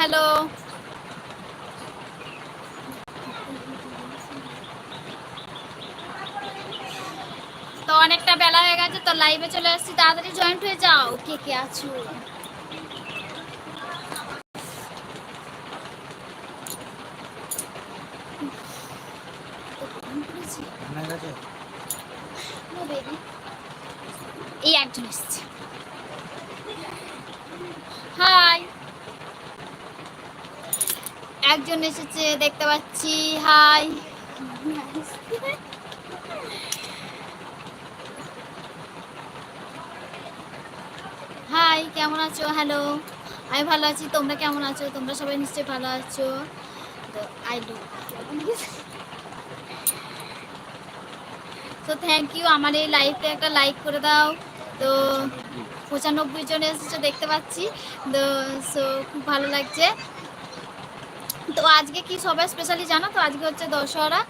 Hello. তো অনেকটা বেলা হয়ে গেছে, তো লাইভে চলে আসছি। তাড়াতাড়ি জয়েন্ট হয়ে যাও। কে কে আছো এই একজন এসছে হাই একজন এসেছে, দেখতে পাচ্ছি, হাই। হাই, কেমন আছো? হ্যালো আমি ভালো আছি, তোমরা কেমন আছো? তোমরা সবাই নিশ্চয়ই ভালো আছো? তো আই ডু তো থ্যাংক ইউ আমার এই লাইভে একটা লাইক করে দাও। তো, পঁচানব্বই জন এসেছে, দেখতে পাচ্ছি। তো সো খুব ভালো লাগছে। তো আজকে কি সবাই স্পেশালি জানো? তো আজকে হচ্ছে দশহরা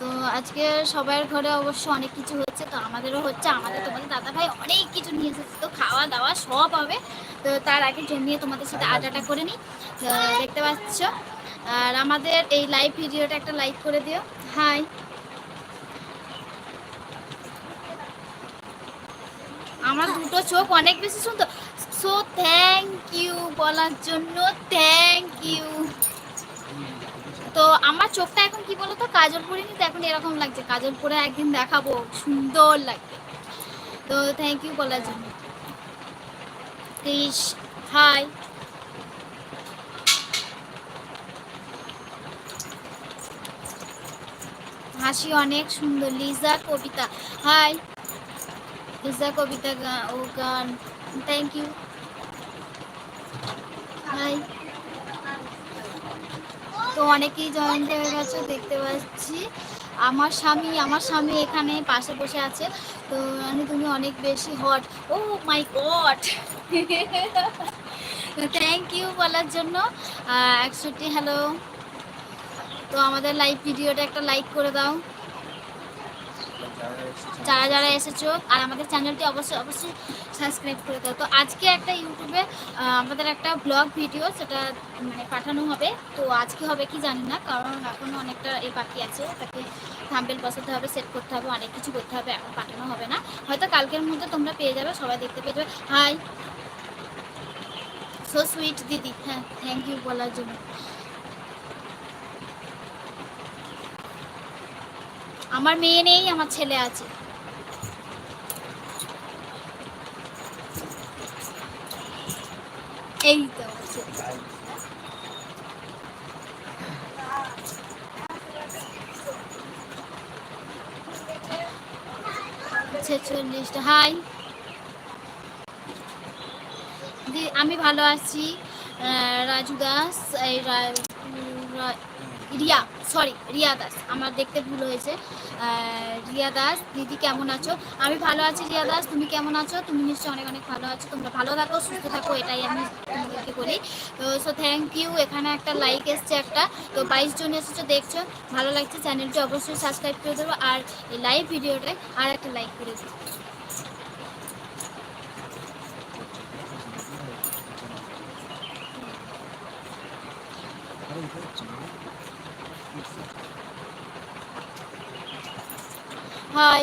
তো আজকে সবার ঘরে অবশ্য অনেক কিছু হচ্ছে। তো আমাদেরও হচ্ছে, আমাদের তোমাদের দাদা ভাই অনেক কিছু নিয়ে এসেছে। তো খাওয়া দাওয়া সব হবে। তো তার আগে জমিয়ে তোমাদের সাথে আড্ডাটা করে নিই। দেখতে পাচ্ছ? আর আমাদের এই লাইভ ভিডিওটা একটা লাইক করে দিও। হাই আমার দুটো চোখ অনেক বেশি সুন্দর। সো থ্যাংক ইউ বলার জন্য থ্যাংক ইউ তো আমার চোখটা এখন কি বলতো? কাজল পরিনি তো এখন এরকম লাগছে। কাজল পরে একদিন দেখাবো। সুন্দর লাগবে। তো থ্যাংক ইউ বলার জন্য। ক্রিস হাই হাসি অনেক সুন্দর। লিজা, কবিতা। হাই লিজা, কবিতা ও গান। থ্যাংক ইউ হাই তো অনেকেই জয়েন্ট হয়ে গেছে, দেখতে পাচ্ছি। আমার স্বামী আমার স্বামী এখানে পাশে বসে আছে। তো মানে তুমি অনেক বেশি hot oh my god thank you বলার জন্য। একষট্টি হ্যালো তো আমাদের লাইভ ভিডিওটা একটা লাইক করে দাও। যারা যারা এসেছ আর আমাদের চ্যানেলটি অবশ্যই অবশ্যই সাবস্ক্রাইব করে দাও। তো আজকে একটা ইউটিউবে আমাদের একটা ব্লগ ভিডিও সেটা মানে পাঠানো হবে। তো আজকে হবে কি জানি না, কারণ এখনও অনেকটা এ বাকি আছে। তাকে থাম্বেল বসাতে হবে, সেট করতে হবে, অনেক কিছু করতে হবে, এখন পাঠানো হবে না। হয়তো কালকের মধ্যে তোমরা পেয়ে যাবে, সবাই দেখতে পেয়ে যাবে। হাই সো সুইট দিদি। হ্যাঁ থ্যাংক ইউ বলার জন্য। আমার মেয়ে নেই, আমার ছেলে আছে। এই তো ছেচল্লিশটা হাই। আমি ভালো আছি রাজু দাস, এই রিয়া সরি রিয়া দাস। আমার দেখতে ভুল হয়েছে। রিয়া দাস, দিদি কেমন আছো? আমি ভালো আছি, রিয়া দাস। তুমি কেমন আছো? তুমি নিশ্চয়ই অনেক অনেক ভালো আছো। তোমরা ভালো থাকো, সুস্থ থাকো, এটাই আমি তোমাদেরকে বলি। তো সো থ্যাংক ইউ এখানে একটা লাইক এসছে একটা। তো বাইশ জন এসেছ, দেখছ। ভালো লাগছে চ্যানেলটি অবশ্যই সাবস্ক্রাইব করে দেবো। আর এই লাইভ ভিডিওটায় আর একটা লাইক করে দেবো। হাই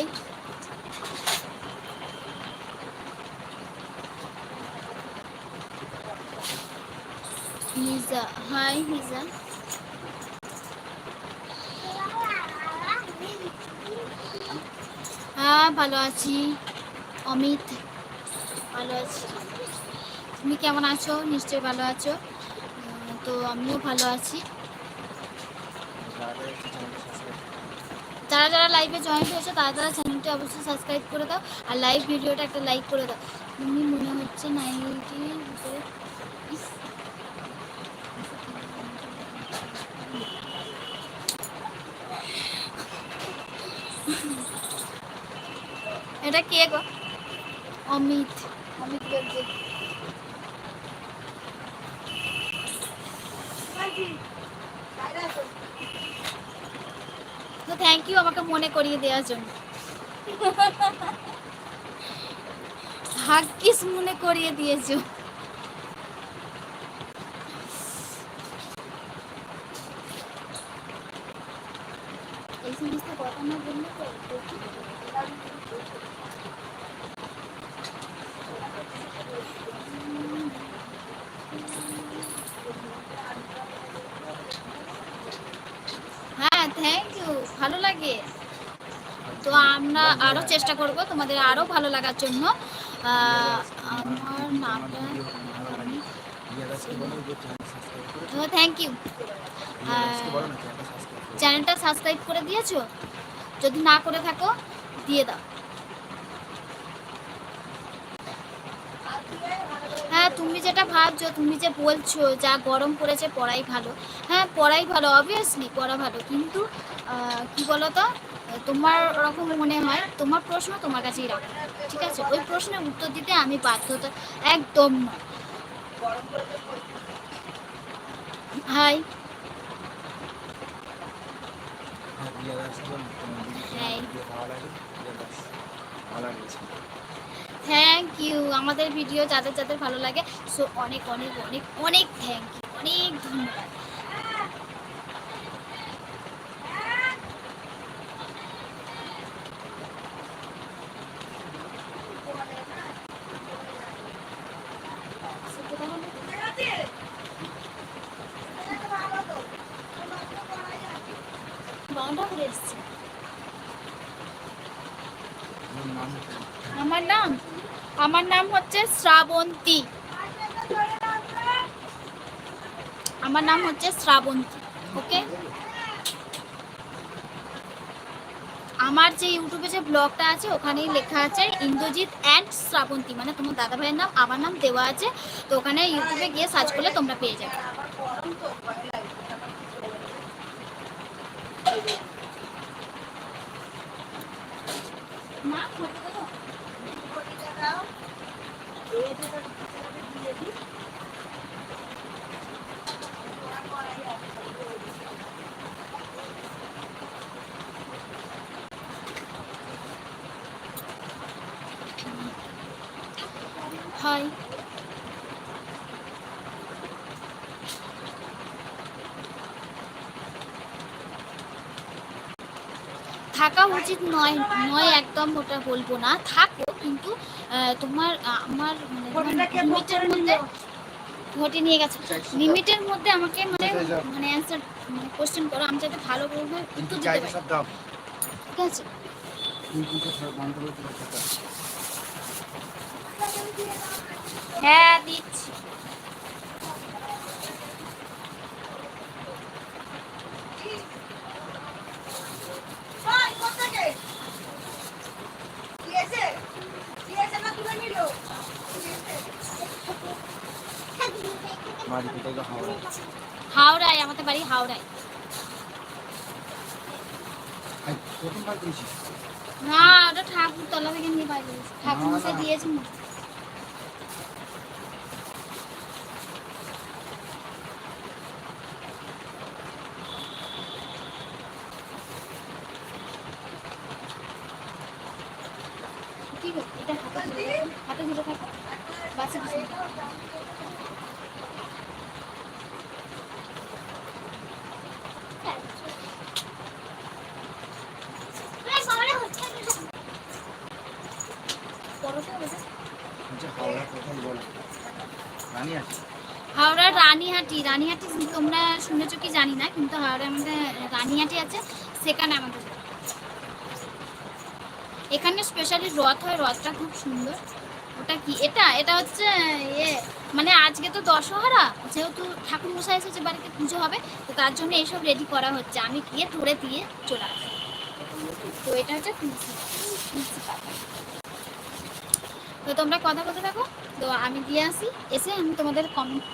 হিজা হাই হিজা হ্যাঁ ভালো আছি। অমিত, ভালো আছি। তুমি কেমন আছো? নিশ্চয়ই ভালো আছো। তো আমিও ভালো আছি। যারা যারা লাইভে জয়েন হয়েছে, তারা তারা চ্যানেলটি অবশ্যই সাবস্ক্রাইব করে দাও আর লাইভ ভিডিওটা একটা লাইক করে দাও। তুমি মনে হচ্ছে নাইনটি এটা কে গো? অমিত। অমিত বলছে। তো থ্যাংক ইউ আমাকে মনে করিয়ে দেওয়ার জন্য। ভাগ্যিস মনে করিয়ে দিয়েছ। এই সমস্ত কথা না বললে তো আমরা আরও চেষ্টা করব তোমাদের আরও ভালো লাগার জন্য। আমার নামটা থ্যাংক ইউ চ্যানেলটা সাবস্ক্রাইব করে দিয়েছ? যদি না করে থাকো, দিয়ে দাও। হ্যাঁ তুমি যেটা ভাবছ, তুমি যে বলছো, যা গরম পড়েছে, পড়াই ভালো। হ্যাঁ পড়াই ভালো অবভিয়াসলি পড়া ভালো। কিন্তু কি বলো তো তোমার ওরকম মনে হয়, তোমার প্রশ্ন তোমার কাছেই রাখো, ঠিক আছে? ওই প্রশ্নের উত্তর দিতে আমি বাধ্যতা একদম নয় হাই থ্যাংক ইউ আমাদের ভিডিও যাদের যাদের ভালো লাগে সো অনেক অনেক অনেক অনেক থ্যাংক ইউ অনেক ধন্যবাদ বাউন্ডা করে এসছে আমার নাম আমার নাম হচ্ছে শ্রাবন্তী। আমার নাম হচ্ছে শ্রাবন্তী ওকে আমার যে ইউটিউবে যে ব্লগটা আছে, ওখানেই লেখা আছে ইন্দ্রজিৎ অ্যান্ড শ্রাবন্তী মানে তোমার দাদা ভাইয়ের নাম, আমার নাম দেওয়া আছে। তো ওখানে ইউটিউবে গিয়ে সার্চ করলে তোমরা পেয়ে যাবে। মা ফটো দেবো? হাই থাকা উচিত নয় নয় একদম ওটা বলব না। থাকো কিন্তু তোমার আমার লিমিটের মধ্যে? ঘটে নিয়ে গেছে। লিমিটের মধ্যে আমাকে মানে মানে অ্যান্সার মানে কোশ্চেন করো আমি যাতে ভালো করে উত্তর দিতে পারি। ঠিক আছে? হ্যাঁ দিচ্ছি। হাওড়ায় আমাদের বাড়ি হাওড়ায়। না ওটা ঠাকুর তলা থেকে নিয়ে বাড়ি ঠাকুর মশাই দিয়েছে না ঠিক আছে এটা হাতে ধরে রাখো। হাতে ধরে থাকো বাসে কিছু না। পরোটা ওটা? হাওড়ার রানীহাটি। রানীহাটি তোমরা শুনেছো কি জানি না, কিন্তু হাওড়ার মধ্যে রানীহাটি আছে, সেখানে আমাদের এখানে স্পেশালি রথ হয়, রথটা খুব সুন্দর। ওটা কি? এটা এটা হচ্ছে ইয়ে মানে আজকে তো দশহরা, যেহেতু ঠাকুর মশাই এসেছে বাড়িতে, পুজো হবে, তো তার জন্য এইসব রেডি করা হচ্ছে। আমি গিয়ে ধরে দিয়ে চলে আসব। তো এটা হচ্ছে তুলসী তুলসী পাতা তো তোমরা কথা বলতে থাকো। তো আমি দিয়ে আসি এসে আমি তোমাদের কমেন্ট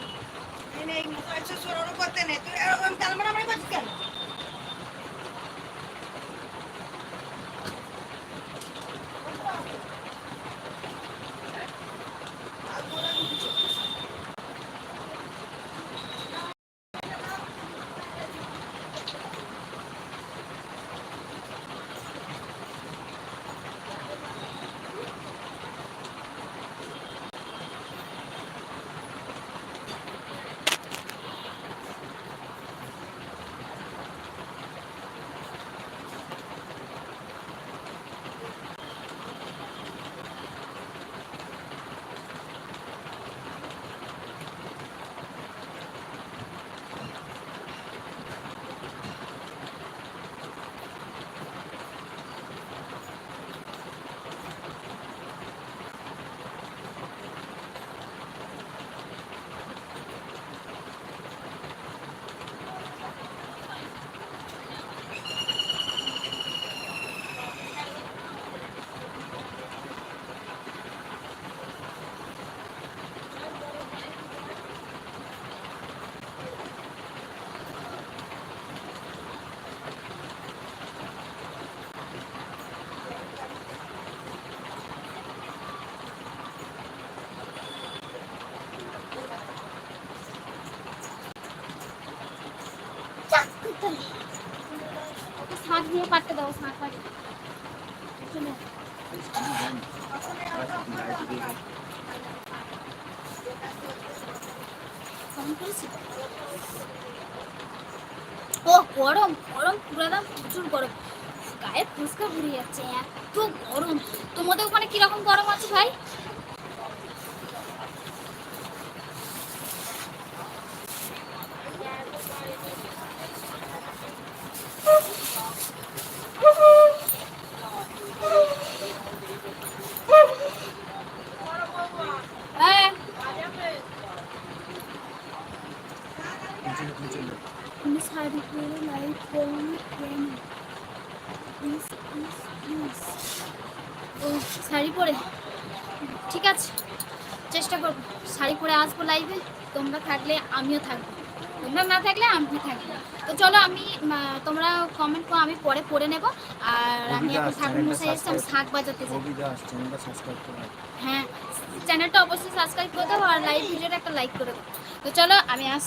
তুমিও কাটতে দাও শাক কাটতে চলে ফোন করেছি ও গরম গরম, পুরো একদম প্রচুর গরম। গায়ে ফুসকা ঘুরে যাচ্ছে, এত গরম। তোমাদের ওখানে কীরকম গরম আছে ভাই? তুমি শাড়ি পরে লাইট করুন কেন প্লিজ প্লিজ প্লিজ ও শাড়ি পরে। ঠিক আছে চেষ্টা করব। শাড়ি পরে আসব লাইভে তোমরা থাকলে আমিও থাকব। তোমরা না থাকলে আমি থাকব। তো চলো আমি তোমরা কমেন্ট করো আমি পরে পড়ে নেব। আর আমি এখন ঠাকুর মশাই চ্যানেলটা এসে আমি শাক বাজাতে হ্যাঁ চ্যানেলটা অবশ্যই সাবস্ক্রাইব করে দেবো আর লাইভ ভিডিওটা একটা লাইক করে দেবো তো চলো আমি আস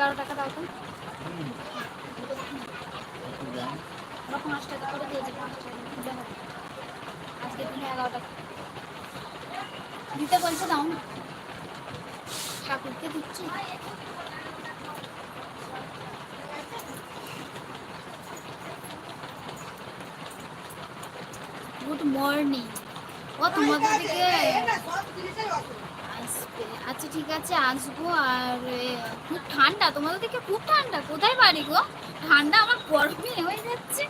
এগারো টাকা দাও তো। পাঁচ টাকা করে দিয়েছি পাঁচ টাকা হবে দিনে এগারো টাকা। দিতে বলছে দাও না। ঠাকুরকে দিচ্ছি। গুড মর্নিং ও তোমাদের দিকে আচ্ছা ঠিক আছে আসব। আর খুব ঠান্ডা তোমাদের দিকে খুব ঠান্ডা। কোথায় বাড়ি গো? ঠান্ডা আমার গরমে হয়ে যাচ্ছে।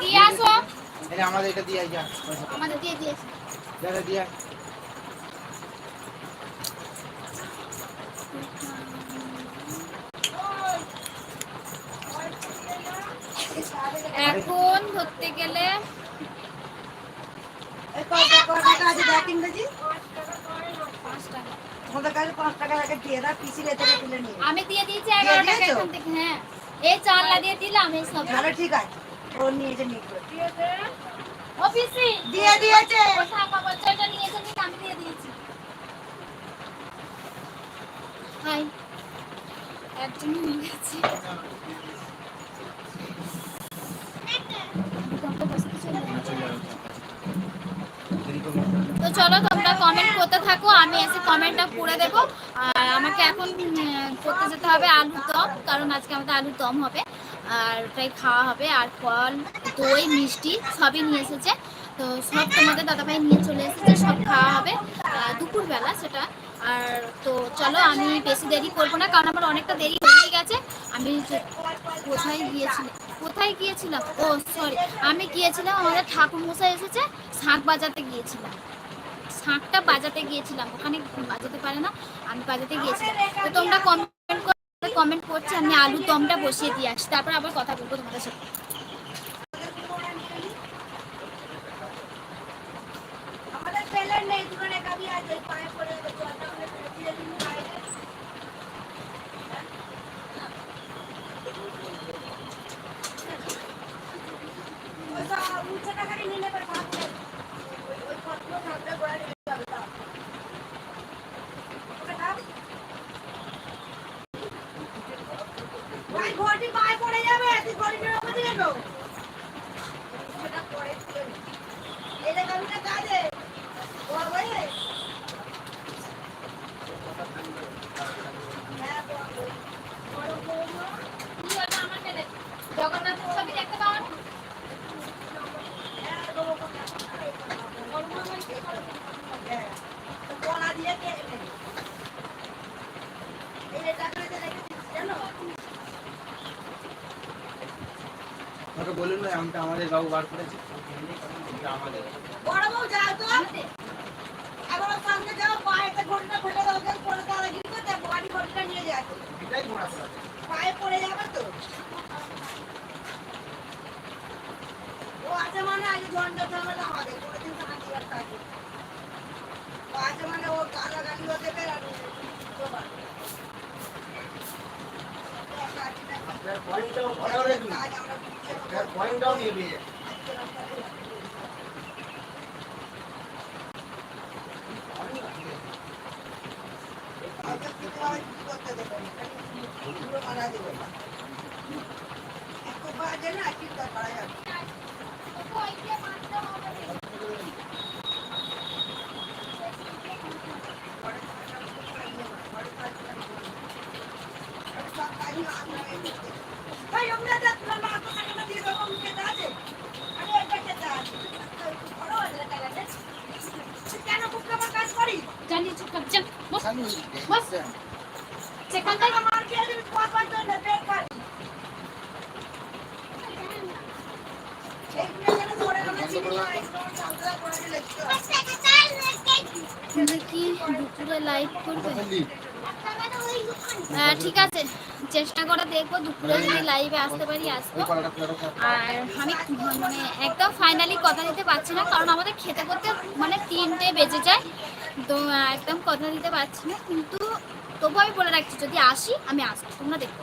দিয়ে আসো আমাদের এটা দিয়ে যা। আমাদের দিয়ে দাদা দিয়ে এখন ধরতে গেলে আমি দিয়ে দিয়েছি এগারো টাকা এখান থেকে হ্যাঁ। এই চালটা দিয়ে দিলাম এই সব। ভালো ঠিক আছে ও নিয়েছে নিয়ে অফিসে দিয়ে দিয়েছে। ও থাকা বাচ্চাটা নিয়েছে আমি দিয়ে দিয়েছি। হাই। একজন হয়ে গেছে। আমি এসে কমেন্টটা পড়ে দেবো। আর আমাকে এখন করতে যেতে হবে আলুর দম, কারণ আজকে আমাদের আলুর দম হবে। আর ওটাই খাওয়া হবে। আর ফল, দই, মিষ্টি সবই নিয়ে এসেছে। তো সব তোমাদের দাদাভাই নিয়ে চলে এসেছে, সব খাওয়া হবে। দুপুরবেলা সেটা। আর তো চলো, আমি বেশি দেরি করব না, কারণ আমার অনেকটা দেরি হয়ে গেছে। আমি কোথায় গিয়েছিলাম? কোথায় গিয়েছিলাম? ও সরি আমি গিয়েছিলাম আমাদের ঠাকুর মশাই এসেছে শাঁখ বাজাতে গিয়েছিলাম। শাঁখটা বাজাতে গিয়েছিলাম। ওখানে বাজাতে পারে না, আমি বাজাতে গিয়েছিলাম। তো তোমরা কমেন্ট করে কমেন্ট করছে, আমি আলু দমটা বসিয়ে দিয়ে আসছি। তারপর আবার কথা বলব তোমাদের সাথে। আমাদের নেই পায়ে পড়ে গেছে দিয়ে দিন বাইরে ওটা উঁচু টাকারই নিয়ে নেবে থাকবে ওই ওই কত থাকবে গোড়া নিয়ে যাবে তাও। ওটা খাও। ভাই, ঘরটি পায়ে পড়ে যাবে তুই ঘড়িটার ওপর দিয়ে যাব সেটা পরে তুলে নে। এই যে কাবিটা কাজে ও বলে হ্যাঁ, বলো। বড় বৌমা, কি হলো আমার ছেলে? জগন্নাথের ছবি দেখতে পাওয়া হ্যাঁ, দেবো কোথায়? হ্যাঁ, তো কলা দিয়ে কেটে নেবে। এই যে টাকাটা রেখে দিচ্ছি, জানো? ওকে বলুন না আমটা আমাদের বাবু বার করেছে। আমাদের বড় বউ যাও তো। এবার ওর যাও পায়েতে ঘড়িটা ফেলে দাও পরে তারা গিয়ে করতে বাড়ি ঘড়িটা নিয়ে যায় এটাই ঘোরা পায়ে পড়ে যাবে তো। ও আছে মানে ঝন্ডা ঝামেলা হবে কোনোদিন শান্তি আর থাকে। ও আছে মানে ও হতে পেরে আর বাবা। আপনার পয়েন্টটাও ভালো রাখুন কাজ আমরা বুঝতে পারব। আপনার পয়েন্টটাও নিয়ে নিয়ে কাজটা করতে হবে, কিছু করতে দেবো না। চিন্তা করা যাবে না। ভাই, আমরা যা তোমার মা তো টাকাটা দিয়ে দেবো, আমি খেতে আছে। আমি এটা খেতে আছে। বড় হয়ে গেলে টাকাটা। তুই কেন খুব আমার কাজ করিস? জানি চুপ কর চল বস। বস। সেখান থেকে মার খেয়ে দিবি, পাপার জন্য পেট খাবি। এইগুলো যেন ধরে ধরে চিনি না, একদম চামচা করে দিলে কি দুপুরে লাইভ করবে? ঠিক আছে। চেষ্টা করে দেখব, দুপুরে যদি লাইভে আসতে পারি, আসব। আর আমি মানে একদম ফাইনালি কথা দিতে পারছি না, কারণ আমাদের খেতে করতে মানে তিনটে বেজে যায়। তো, একদম কথা দিতে পারছি না, কিন্তু তবু আমি বলে রাখছি, যদি আসি, আমি আসব। তোমরা দেখো।